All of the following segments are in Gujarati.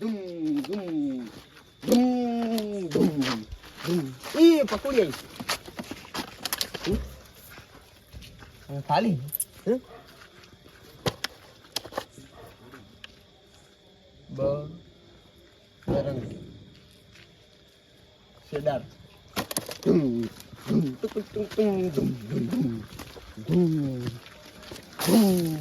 Dum, dum. પકોડી આવી ખાલી હે બ રંગ સેડાર ધૂમ ધૂમ ટુક ટુક ટુક ધૂમ ધૂમ ધૂમ ધૂમ ધૂમ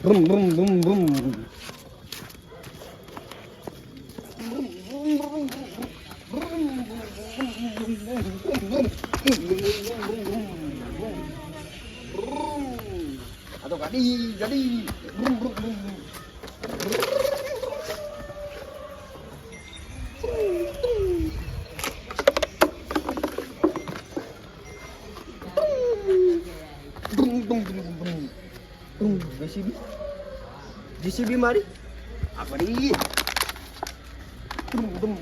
Brum brum brum brum. Atau kadi, jadi. JCB? JCB મારી? આ પડી. બૂમ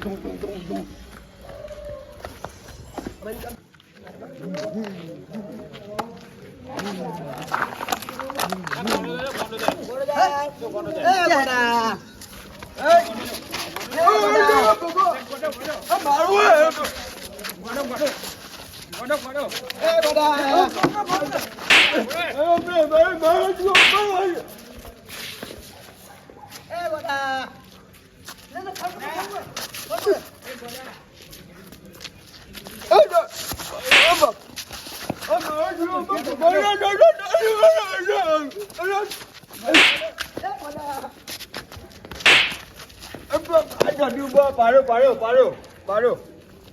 પાડો પાડો પાડો પાડો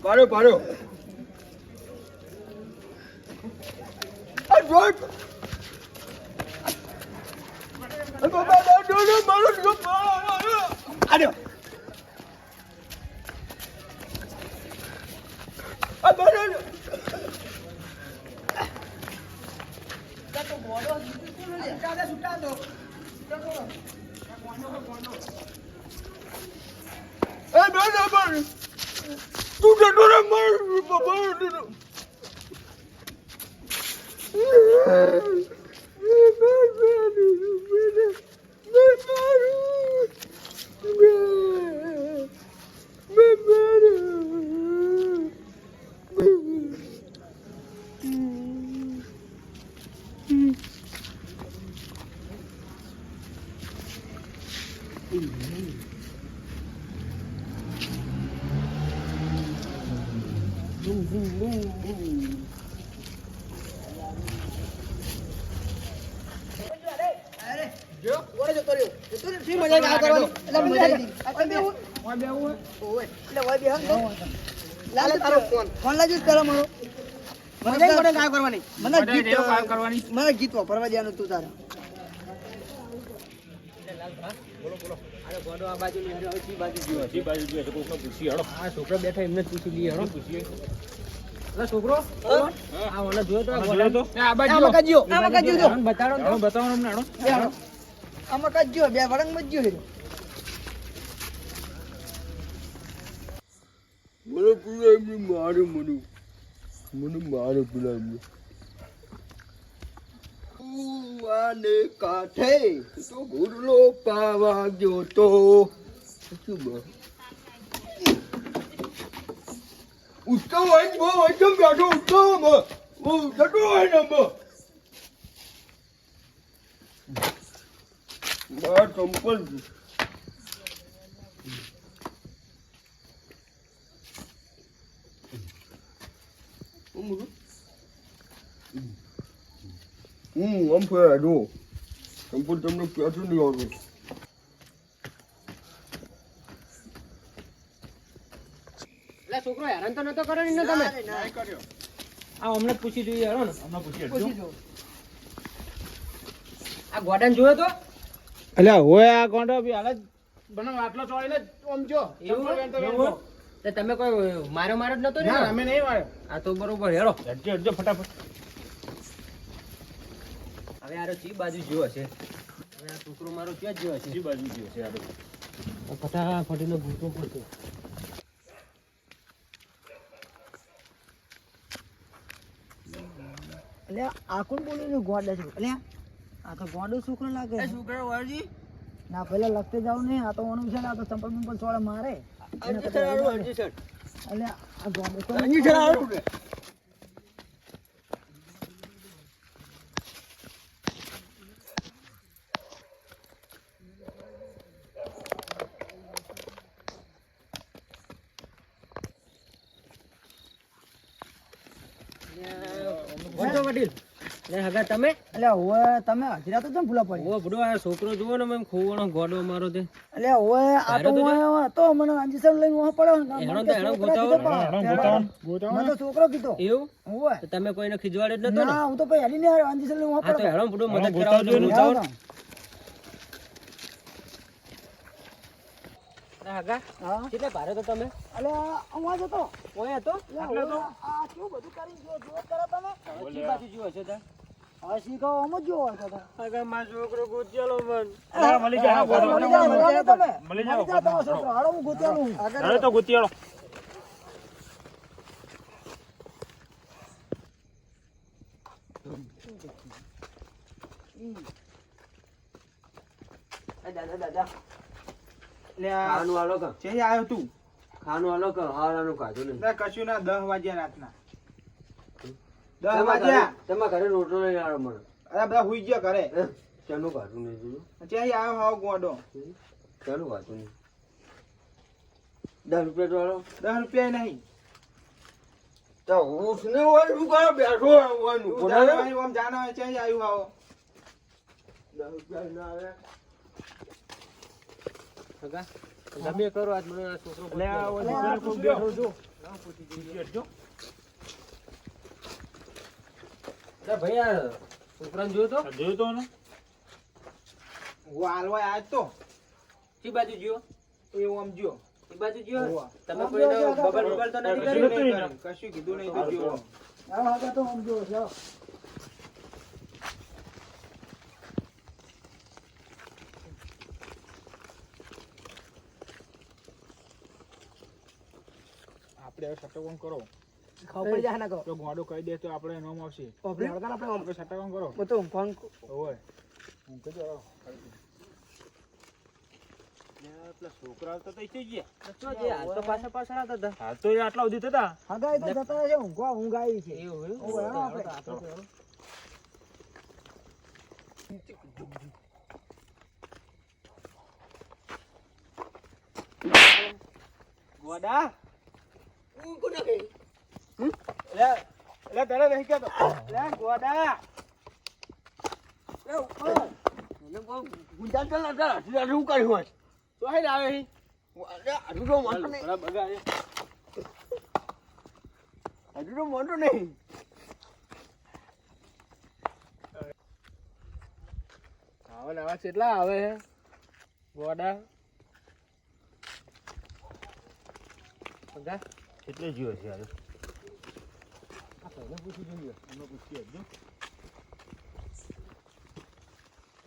પાડો પાડો. રોટ આડ્યો આ બરાબર મને ગીત વાપરવા દેવાનું તું તારા છોકરા બેઠા એમને પૂછી લઈએ હેડો છોકરો? આ ઓલા જોયો તો? આ કાજ્યો જો. બતાડો. આમાં કાજ્યો બે જ્યો મને પેલા એમને મારે મને. મને મારે પેલા એમને. કુવાને કાઠે તો ગુરલો પાવા ગયો તો. શું ઉઠતો હોય ને બહુ એકદમ બેઠો હોય બહુ. જતો હોય ને બહુ. બહાર ચંપલ? હમ, આમ ફેરા જો ચંપલ તમને ક્યાંથી નહીં આવતું છોકરો હેરાન તો નતો કર્યો ને તમે? આ અમને પૂછી જોઈએ હરો ને. પૂછી જો આ ગોડન જોયો તો? એટલે હોય આ કોંડો બી હાલ જ. આટલો ચોળીને આમ જો. એવું? તે તમે કોઈ મારો મારો જ નતો ને? અમે નહીં માર્યો આ તો બરોબર હેડો હટજો હટજો ફટાફટ. હવે આરો ચી બાજુ જોયો છે. હવે આ છોકરો મારો ક્યાં જોયો છે? ચી બાજુ ગયો છે આ તો. ફટાફટ એનો ભૂતો પડશે એટલે આ કોણ બોલ્યું ગોડા છે એટલે આ તો ગોડો છોકરો લાગે છે. છોકરો વાળજી ના પેલા લખતે જાવ ને આ તો ઓનું છે ને આ તો ચંપલ મંપલ સોળે મારે. એટલે આ ગોડો તો અંજી સર આવું ને વાંચો વડીલ. લે હગા તમે? એટલે હવે તમે હજીરા તો કેમ ભૂલા પડી ઓ બડો આ છોકરો જુઓ ને એમ ખોવાનો ગોડો મારો તે એટલે હવે આ તો તો મને અંજીસર લઈને વહા પડ્યો ને. હેણો તો એનો ગોતાવો. કીધો મને તો છોકરો કીધો. એવું? હોય. તમે કોઈને ખીજવાડે જ નતો ને? ના હું તો પછી હેડી ને આવ્યો અંજીસર લઈને વહા હા તો હેડો બડો મદદ કરાવો તો હા. હા. હા કેટલે ભારે તો તમે એટલે આ અવાજ ઓય હતો એટલે હવે આ કેવું બધું કરી જો જો કરો તમે હવે બાજુ જુઓ છો તા હવે શીખો આમ જ જોવો છો તમે. હગા મારો છોકરો ગોચેલો મન મળી જાય હા, મળી તમે. મળી જાઓ તમારો છોકરો. હાલો હું ગોત્યાલું. હવે તો ગુતિયાળો દાદા દાદા ખાવાનું હાલો કર છે આવ્યો તું. ખાવાનું હાલો કર હારાનું કાઢું ને. કશું ના દસ વાગ્યા રાતના. દસ વાગ્યા. તમારા ઘરે રોટલો લઈ આવ્યો મને. અરે બધા હુઈ ગયા ઘરે. હે? ચાનું કાઢું નહીં જોયું છે આવ્યો હાવ ગોડો. ચાનું કાઢું નહીં દસ રૂપિયા તો આલો. દસ રૂપિયા નહીં. તો ઉઠને હોય શું કરે બેઠો? આમ જાણો હોય છે આવ્યું આવો. દસ રૂપિયા ના આવે. હગા ગમે કરો આજ મને આ છોકરો લે આ ઓલી ઘરે કોઈ બેઠો છું બેઠજો. લે ભાઈ આ છોકરાને જોયો તો? જોયું તો ને? હું હાલવા આજ તો. ચી બાજુ જ્યો એવું આમ જો એ બાજુ જ્યો તમે કોઈ બબલ બબલ તો નથી કશું કીધું નહીં તો છો. આપણે હવે સટકોન કરો. ખબર પડી ના કહો. જો ગોડો કહી દે તો આપણે એનો આવશે. આપણે આપણે સટકોન કરો. તો કોણ- ઓય હું કહી પેલા છોકરા તો તઈ થઈ ગયા. તો જે હાલ તો પાછા પાછળ આવતા હતા. હાલ તો આટલા સુધી થતા. હગાઈ તો જતા રહેશે, ઊંઘવા ઊંઘ આવી છે. એવું એવું? ઓવે, હાલો આપણે. આપણે. તો હેડો. ગોડા હું કોને કહી લે લે તને નહીં કહેતો લે ગોડા એ ઉપર મને બહુ ગુજરાત ચાલ ચાલ હજી શું કર્યું હોય તો હે આવે હી અરે હજુ તો મોટો નહીં બરાબર બગાડે હજુ તો મોટો નહીં આવે ને આવા કેટલા આવે હે ગોડા હગા એટલે જીવો છે યાર.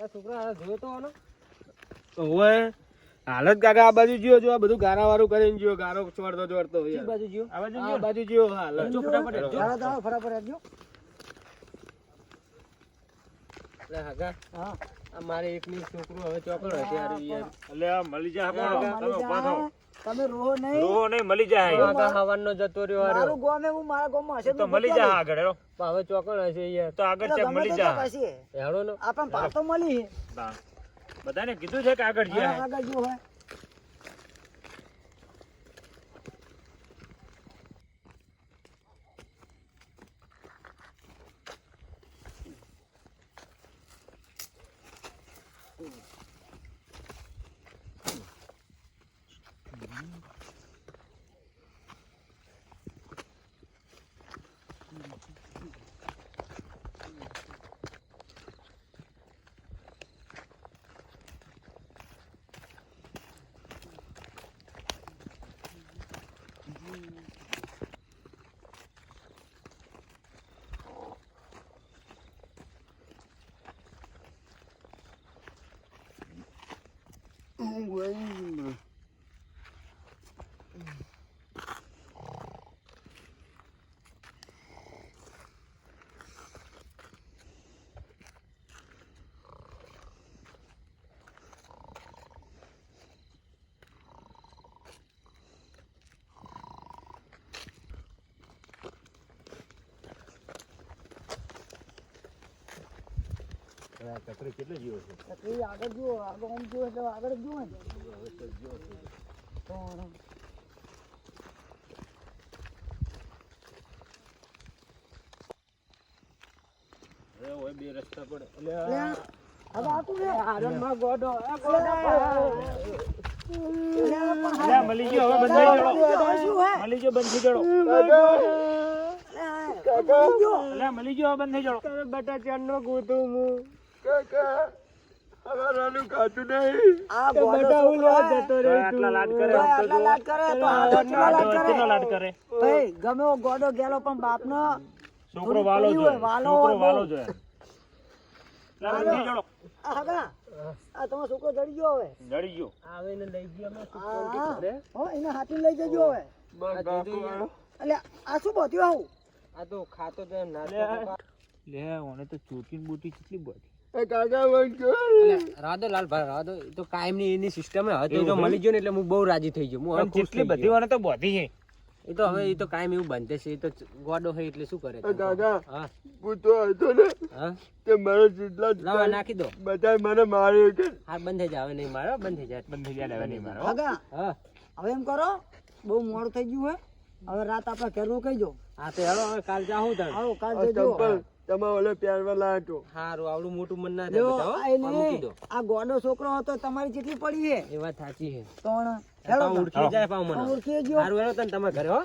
છોકરા જોયો તો આનો? ઓય હાલત કાકા આ બાજુ જીવો જો આ બધું ગારા વાળું કરીને જીવો ગારો ચોરતો ચોરતો ચી બાજુ જ્યો? આ બાજુ બાજુ હાલત જો ફટાફટ. હાલો. લે હગા. હા. આ મારે એકની છોકરો હવે ચોકડો હતી યાર. યાર એટલે આ મળી તમે ઊભા થાઓ. તમે રોહો નહીં. રોહો નહીં મળી જાય. આગા હવારનો જતો રહ્યો હારો. મારું ગોમ હું મારા ગામમાં હશે તો મળી જાય આગળ રો પણ હવે ચોકડ હશે યાર. તો આગળ ચેક મળી જાય હેડો નો. આપણ પાતો મળી. હા. બધાને કીધું છે કે આગળ જાય આગળ જો હોય Waiting, તકલી આગળ જુઓ આગળ આમ જુઓ એટલે આગળ જ જુઓ ને. તો હવે ઓય બે રસ્તા પડે. લે, હવે આ કોણ છે? આરણમાં ગોડો. આ મળી ગયો હવે બંધ જડો મળી ગયો બંધ થઈ જડો જો. મળી ગયો. હવે બંધ થઈ જડો બટા ચાંદનો ગોતું હું. કાકા અમારાનું ખાતું નહીં આ ગોડો છોકરો. હે. જતો તો આટલા લાડ કરે. તો આમ તો આટલા લાડ કરે તો આ લાડ કરે? કેટલો લાડ કરે. ભાઈ ગમે ગોડો ગેલો પણ બાપનો છોકરો વાલો થોડું છોકરો વાલો બહુ. જોઈએ. એટલે બંધ થઈ જડો આ હગા આ તમારો છોકરો જડી ગયો હવે. જડી ગયો. ને લઈ ગયો અમે એને હાથી લઈ જજો હવે. એટલે આ શું બોત્યું આવું? આ તો ખાતો તો નાસ્તો લે. ઓને તો ચોકી બુટી કેટલી બધી. એ કાકા બંધ કર. એટલે રાધો લાલ ભાઈ રાધો તો કાયમ એની સિસ્ટમ હતો તો મળી ગયો ને એટલે હું બહુ રાજી થઈ ગયો. હું હવે પણ ખુશ જેટલી બધી ગયો. તો બધી છે એ તો હવે એ તો કાયમ એવું બનતે છે એ તો ગોડો હોય એટલે શું કરે કાકા હા. પૂતો હતો ને તે મારા જેટલા લાવા નાખી દો. બધા મને માર્યો હા બંધ થઈ જાવ નહીં મારો બંધ થઈ જાય બંધ જાય નહીં મારો. હો. હવે એમ કરો બહુ મોડું થઈ ગયું હે. હવે રાત આપણે ઘરનું કહી દો. હા તો હેડો હવે કાલ જાઉં આવો કાલ જજો. તમે ઓલો પ્યારવા લાયો હારું આવડું મોટું મન ના થાય આ હો. ગોડો છોકરો હતો તમારી જેટલી પડી છે. એ વાત સાચી છે. પાછું હેડો. ઉડકી જાય પાછું મને. ઓળખી ગયો. હારું હેડો તને તમારા ઘરે હો.